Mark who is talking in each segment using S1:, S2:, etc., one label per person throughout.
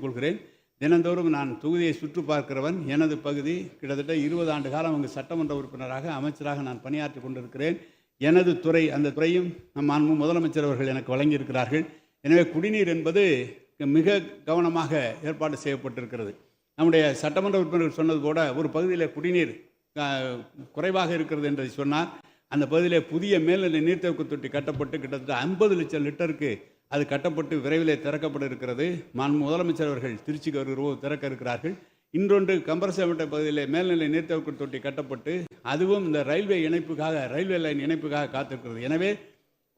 S1: கொள்கிறேன் தினந்தோறும் நான் தொகுதியை சுற்று பார்க்கிறவன். எனது பகுதி கிட்டத்தட்ட இருபது ஆண்டு காலம் அங்கு சட்டமன்ற உறுப்பினராக அமைச்சராக நான் பணியாற்றி கொண்டிருக்கிறேன். எனது துறை அந்த துறையும் நம் அன்பு முதலமைச்சர் அவர்கள் எனக்கு வழங்கியிருக்கிறார்கள். எனவே குடிநீர் என்பது மிக கவனமாக ஏற்பாடு செய்யப்பட்டிருக்கிறது. நம்முடைய சட்டமன்ற உறுப்பினர்கள் சொன்னது போல ஒரு பகுதியில் குடிநீர் குறைவாக இருக்கிறது என்று சொன்னார். அந்த பகுதியில் புதிய மேல்நிலை நீர்த்தேக்க தொட்டி கட்டப்பட்டு கிட்டத்தட்ட ஐம்பது லட்சம் லிட்டருக்கு அது கட்டப்பட்டு விரைவிலே திறக்கப்பட இருக்கிறது மாண்பு முதலமைச்சர் அவர்கள் திருச்சிக்கு வருகிறோம் திறக்க இருக்கிறார்கள். இன்றொன்று கம்பரசேமட்டை பகுதியில் மேல்நிலை நீர்த்தேக்க தொட்டி கட்டப்பட்டு அதுவும் இந்த ரயில்வே இணைப்புக்காக ரயில்வே லைன் இணைப்புக்காக காத்திருக்கிறது. எனவே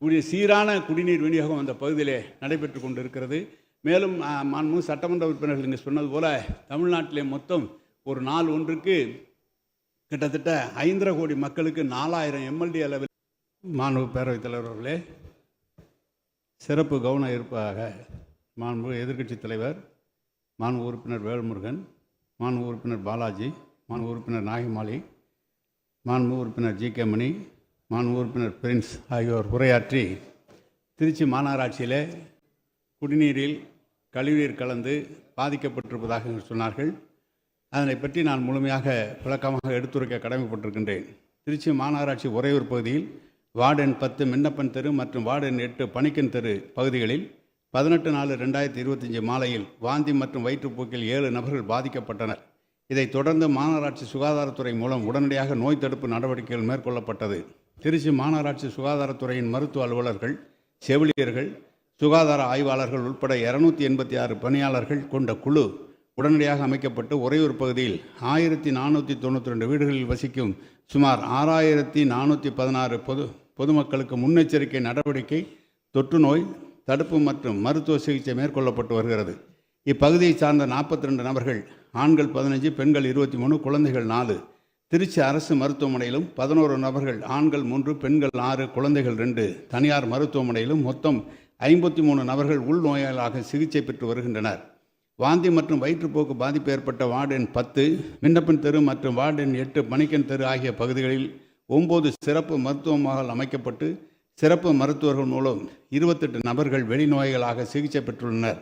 S1: கூடிய சீரான குடிநீர் விநியோகம் அந்த பகுதியிலே நடைபெற்று கொண்டிருக்கிறது. மேலும் மாண்பு சட்டமன்ற உறுப்பினர்கள் இங்கே சொன்னது போல தமிழ்நாட்டிலே மொத்தம் ஒரு நாள் ஒன்றுக்கு கிட்டத்தட்ட ஐந்தரை கோடி மக்களுக்கு நாலாயிரம் எம்எல்டி அளவில் மாணவ பேரவைத் தலைவர்களே சிறப்பு கவனம் இருப்பதாக மாண்பு எதிர்க்கட்சித் தலைவர் மாண்பு உறுப்பினர் வேல்முருகன் மாண்பு உறுப்பினர் பாலாஜி மாண்பு உறுப்பினர் நாகிமாலி மாண்பு உறுப்பினர் ஜி கே மணி மாண்பு உறுப்பினர் பிரின்ஸ் ஆகியோர் உரையாற்றி திருச்சி மாநகராட்சியிலே குடிநீரில் கழிவுநீர் கலந்து பாதிக்கப்பட்டிருப்பதாக சொன்னார்கள். அதனை பற்றி நான் முழுமையாக விளக்கமாக எடுத்துரைக்க கடமைப்பட்டிருக்கின்றேன். திருச்சி மாநகராட்சி உறையூர் பகுதியில் வார்டு எண் பத்து மின்னப்பன் தெரு மற்றும் வார்டு எண் எட்டு பணிக்கன் தெரு பகுதிகளில் பதினெட்டு நாலு ரெண்டாயிரத்தி இருபத்தஞ்சி மாலையில் வாந்தி மற்றும் வயிற்றுப்போக்கில் ஏழு நபர்கள் பாதிக்கப்பட்டனர். இதைத் தொடர்ந்து மாநகராட்சி சுகாதாரத்துறை மூலம் உடனடியாக நோய் தடுப்பு நடவடிக்கைகள் மேற்கொள்ளப்பட்டது. திருச்சி மாநகராட்சி சுகாதாரத்துறையின் மருத்துவ அலுவலர்கள் செவிலியர்கள் சுகாதார ஆய்வாளர்கள் உட்பட இருநூத்தி எண்பத்தி ஆறு பணியாளர்கள் கொண்ட குழு உடனடியாக அமைக்கப்பட்டு உறையூர் பகுதியில் ஆயிரத்தி நானூற்றி தொண்ணூற்றி ரெண்டு வீடுகளில் வசிக்கும் சுமார் ஆறாயிரத்தி நானூற்றி பதினாறு பொது பொதுமக்களுக்கு முன்னெச்சரிக்கை நடவடிக்கை தொற்று நோய் தடுப்பு மற்றும் மருத்துவ சிகிச்சை மேற்கொள்ளப்பட்டு வருகிறது. இப்பகுதியை சார்ந்த நாற்பத்தி ரெண்டு நபர்கள் ஆண்கள் பதினஞ்சு பெண்கள் இருபத்தி மூணு குழந்தைகள் நாலு. திருச்சி அரசு மருத்துவமனையிலும் பதினோரு நபர்கள் ஆண்கள் மூன்று பெண்கள் ஆறு குழந்தைகள் ரெண்டு. தனியார் மருத்துவமனையிலும் மொத்தம் ஐம்பத்தி மூணு நபர்கள் உள்நோயாளாக சிகிச்சை பெற்று வருகின்றனர். வாந்தி மற்றும் வயிற்றுப்போக்கு பாதிப்பு ஏற்பட்ட வார்டு எண் பத்து விண்ணப்பன் தெரு மற்றும் வார்டு எண் எட்டு மணிக்கன் தெரு ஆகிய பகுதிகளில் ஒம்பது சிறப்பு மருத்துவமனைகள் அமைக்கப்பட்டு சிறப்பு மருத்துவர்கள் மூலம் இருபத்தெட்டு நபர்கள் வெளிநோய்களாக சிகிச்சை பெற்றுள்ளனர்.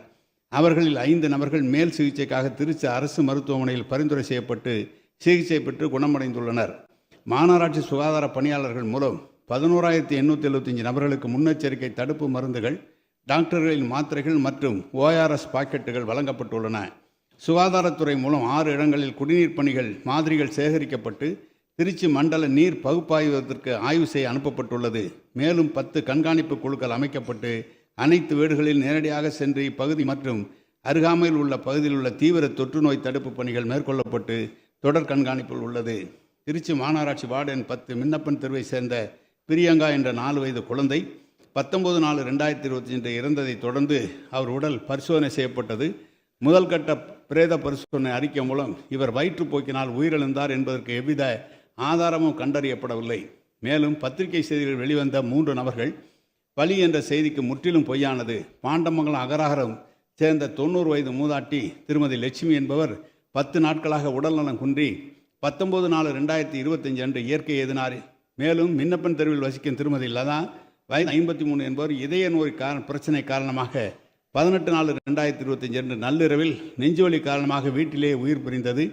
S1: அவர்களில் ஐந்து நபர்கள் மேல் சிகிச்சைக்காக திருச்சி அரசு மருத்துவமனையில் பரிந்துரை செய்யப்பட்டு சிகிச்சை பெற்று குணமடைந்துள்ளனர். மாநகராட்சி சுகாதார பணியாளர்கள் மூலம் பதினோராயிரத்தி எண்ணூற்றி எழுபத்தஞ்சு நபர்களுக்கு முன்னெச்சரிக்கை தடுப்பு மருந்துகள் டாக்டர்களின் மாத்திரைகள் மற்றும் ஓஆர்எஸ் பாக்கெட்டுகள் வழங்கப்பட்டுள்ளன. சுகாதாரத்துறை மூலம் ஆறு இடங்களில் குடிநீர் பணிகள் மாதிரிகள் சேகரிக்கப்பட்டு திருச்சி மண்டல நீர் பகுப்பாய்வதற்கு ஆய்வு செய்ய அனுப்பப்பட்டுள்ளது. மேலும் பத்து கண்காணிப்பு குழுக்கள் அமைக்கப்பட்டு அனைத்து வீடுகளில் நேரடியாக சென்று இப்பகுதி மற்றும் அருகாமையில் உள்ள பகுதியில் உள்ள தீவிர தொற்று நோய் தடுப்பு பணிகள் மேற்கொள்ளப்பட்டு தொடர் கண்காணிப்பில் உள்ளது. திருச்சி மாநகராட்சி வார்டு எண் பத்து மின்னப்பன் தெருவை சேர்ந்த பிரியங்கா என்ற நாலு வயது குழந்தை பத்தொன்பது நாலு ரெண்டாயிரத்தி இருபத்தி ரெண்டு இறந்ததை தொடர்ந்து அவர் உடல் பரிசோதனை செய்யப்பட்டது. முதல் கட்ட பிரேத பரிசோதனை அறிக்கை மூலம் இவர் வயிற்றுப்போக்கினால் உயிரிழந்தார் என்பதற்கு எவ்வித ஆதாரமும் கண்டறியப்படவில்லை. மேலும் பத்திரிகை செய்திகளில் வெளிவந்த மூன்று நபர்கள் பலி என்ற செய்திக்கு முற்றிலும் பொய்யானது. பாண்டமங்கலம் அகராகரம் சேர்ந்த தொண்ணூறு வயது மூதாட்டி திருமதி லட்சுமி என்பவர் பத்து நாட்களாக உடல்நலம் குன்றி பத்தொன்பது நாலு ரெண்டாயிரத்தி இருபத்தஞ்சு அன்று இயற்கை எதினார். மேலும் மின்னப்பன் தெருவில் வசிக்கும் திருமதி லதா வயது ஐம்பத்தி மூணு என்பவர் இதய நோய் கார பிரச்சனை காரணமாக பதினெட்டு நாலு ரெண்டாயிரத்தி இருபத்தஞ்சு அன்று நள்ளிரவில் நெஞ்சுவலி காரணமாக வீட்டிலேயே உயிர் பிரிந்தது.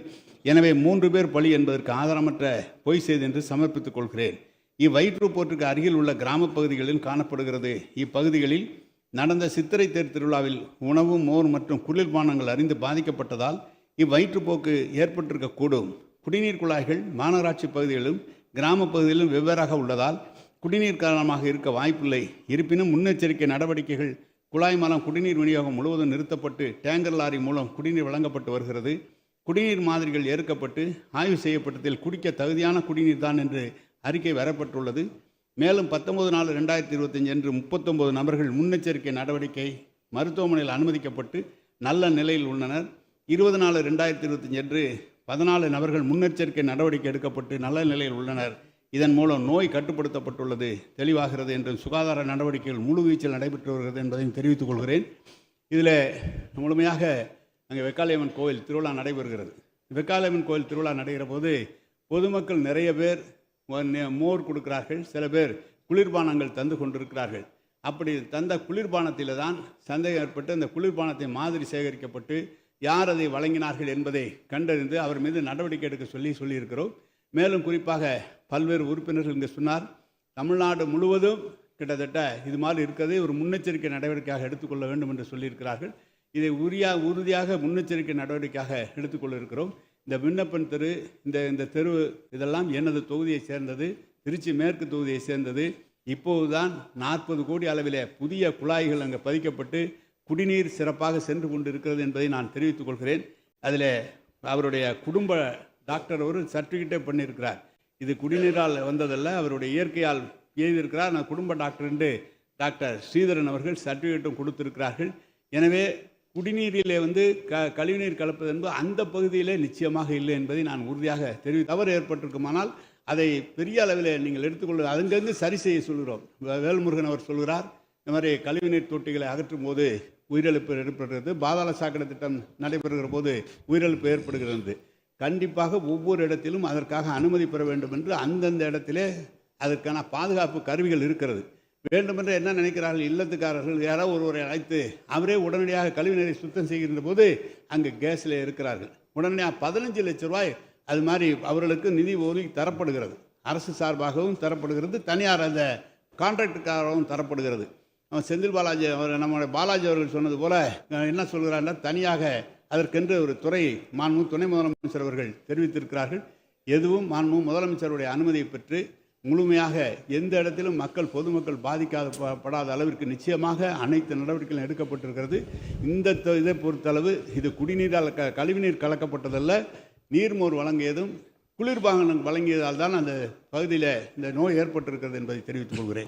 S1: எனவே மூன்று பேர் பலி என்பதற்கு ஆதாரமற்ற பொய் செய்தி என்று சமர்ப்பித்துக் கொள்கிறேன். இவ்வயிற்றுப்போற்றுக்கு அருகில் உள்ள கிராமப் பகுதிகளில் காணப்படுகிறது. இப்பகுதிகளில் நடந்த சித்திரை தேர் திருவிழாவில் உணவு மோர் மற்றும் குளிர்பானங்கள் அறிந்து பாதிக்கப்பட்டதால் இவ்வயிற்றுப்போக்கு ஏற்பட்டிருக்கக்கூடும் குடிநீர் குழாய்கள் மாநகராட்சி பகுதிகளிலும் கிராம பகுதிகளிலும் வெவ்வேறாக உள்ளதால் குடிநீர் காரணமாக இருக்க வாய்ப்பில்லை. இருப்பினும் முன்னெச்சரிக்கை நடவடிக்கைகள் குழாய் மூலம் குடிநீர் விநியோகம் முழுவதும் நிறுத்தப்பட்டு டேங்கர் லாரி மூலம் குடிநீர் வழங்கப்பட்டு வருகிறது. குடிநீர் மாதிரிகள் ஏற்கப்பட்டு ஆய்வு செய்யப்பட்டதில் குடிக்க தகுதியான குடிநீர் தான் என்று அறிக்கை வரப்பட்டுள்ளது. மேலும் பத்தொன்பது நாலு ரெண்டாயிரத்தி இருபத்தஞ்சு அன்று முப்பத்தொன்பது நபர்கள் முன்னெச்சரிக்கை நடவடிக்கை மருத்துவமனையில் அனுமதிக்கப்பட்டு நல்ல நிலையில் உள்ளனர். இருபது நாலு ரெண்டாயிரத்தி இருபத்தஞ்சு அன்று பதினாலு நபர்கள் முன்னெச்சரிக்கை நடவடிக்கை எடுக்கப்பட்டு நல்ல நிலையில் உள்ளனர். இதன் மூலம் நோய் கட்டுப்படுத்தப்பட்டுள்ளது தெளிவாகிறது என்றும் சுகாதார நடவடிக்கைகள் முழுவீச்சில் நடைபெற்று வருகிறது என்பதையும் தெரிவித்துக் கொள்கிறேன். இதில் முழுமையாக அங்கே வெக்காளியம்மன் கோவில் திருவிழா நடைபெறுகிறது. வெக்காளியம்மன் கோவில் திருவிழா நடைகிற போது பொதுமக்கள் நிறைய பேர் மோர் கொடுக்கிறார்கள். சில பேர் குளிர்பானங்கள் தந்து கொண்டிருக்கிறார்கள். அப்படி தந்த குளிர்பானத்தில் தான் சந்தேகம் ஏற்பட்டு அந்த குளிர்பானத்தை மாதிரி சேகரிக்கப்பட்டு யார் அதை வழங்கினார்கள் என்பதை கண்டறிந்து அவர் மீது நடவடிக்கை எடுக்க சொல்லி சொல்லியிருக்கிறோம். மேலும் குறிப்பாக பல்வேறு உறுப்பினர்கள் இங்கே சொன்னார் தமிழ்நாடு முழுவதும் கிட்டத்தட்ட இது மாதிரி இருக்கிறதை ஒரு முன்னெச்சரிக்கை நடவடிக்கையாக எடுத்துக்கொள்ள வேண்டும் என்று சொல்லியிருக்கிறார்கள். இதை உரியா உறுதியாக முன்னெச்சரிக்கை நடவடிக்கையாக எடுத்துக்கொள்ள இருக்கிறோம் இந்த விண்ணப்பன் தெரு இந்த இந்த தெரு இதெல்லாம் எனது தொகுதியை சேர்ந்தது திருச்சி மேற்கு தொகுதியை சேர்ந்தது. இப்போதுதான் நாற்பது கோடி அளவிலே புதிய குழாய்கள் அங்கே பதிக்கப்பட்டு குடிநீர் சிறப்பாக சென்று கொண்டு இருக்கிறது என்பதை நான் தெரிவித்துக் கொள்கிறேன். அதில் அவருடைய குடும்ப டாக்டர் ஒரு சர்டிஃபிகேட்டே பண்ணியிருக்கிறார். இது குடிநீரால் வந்ததல்ல அவருடைய இயற்கையால் எழுதியிருக்கிறார். நான் குடும்ப டாக்டர் என்று டாக்டர் ஸ்ரீதரன் அவர்கள் சர்டிஃபிகேட்டும் கொடுத்திருக்கிறார்கள். எனவே குடிநீரிலே வந்து க கழிவுநீர் கலப்பது என்பது அந்த பகுதியிலே நிச்சயமாக இல்லை என்பதை நான் உறுதியாக தெரிவி தவறு ஏற்பட்டிருக்குமானால் அதை பெரிய அளவில் நீங்கள் எடுத்துக்கொள்ள அங்கிருந்து சரி செய்ய சொல்கிறோம். வேல்முருகன் அவர் சொல்கிறார் இந்த மாதிரி கழிவுநீர் தொட்டிகளை அகற்றும் போது உயிரிழப்பு ஏற்படுகிறது பாதாள சாக்கடை திட்டம் நடைபெறுகிற போது உயிரிழப்பு ஏற்படுகிறது. கண்டிப்பாக ஒவ்வொரு இடத்திலும் அதற்காக அனுமதி பெற வேண்டும் என்று அந்தந்த இடத்திலே அதற்கான பாதுகாப்பு கருவிகள் இருக்கிறது. வேண்டுமென்று என்ன நினைக்கிறார்கள்? இல்லத்துக்காரர்கள் யாரோ ஒருவரை அழைத்து அவரே உடனடியாக கழிவுநீரை சுத்தம் செய்கின்ற போது அங்கு கேஸில் இருக்கிறார்கள். உடனடியாக பதினஞ்சு லட்ச ரூபாய் அது மாதிரி அவர்களுக்கு நிதி ஒதுக்கி தரப்படுகிறது. அரசு சார்பாகவும் தரப்படுகிறது. தனியார் அந்த கான்ட்ராக்டுக்காகவும் தரப்படுகிறது. செந்தில் பாலாஜி அவர் நம்முடைய பாலாஜி அவர்கள் சொன்னது போல என்ன சொல்கிறார்னா தனியாக அதற்கென்று ஒரு துறை மாண்பு துணை முதலமைச்சர் அவர்கள் தெரிவித்திருக்கிறார்கள். எதுவும் மாண்பு முதலமைச்சருடைய அனுமதியை பெற்று முழுமையாக எந்த இடத்திலும் மக்கள் பொதுமக்கள் பாதிக்காத ப- படாத அளவிற்கு நிச்சயமாக அனைத்து நடவடிக்கைகளும் எடுக்கப்பட்டிருக்கிறது. இந்த த- இதை பொறுத்தளவு இது குடிநீரால் க கழிவுநீர் கலக்கப்பட்டதல்ல. நீர்மோர் வழங்கியதும் குளிர்பாகனம் வழங்கியதால் தான் அந்த பகுதியில் இந்த நோய் ஏற்பட்டிருக்கிறது என்பதை தெரிவித்துக் கொள்கிறேன்.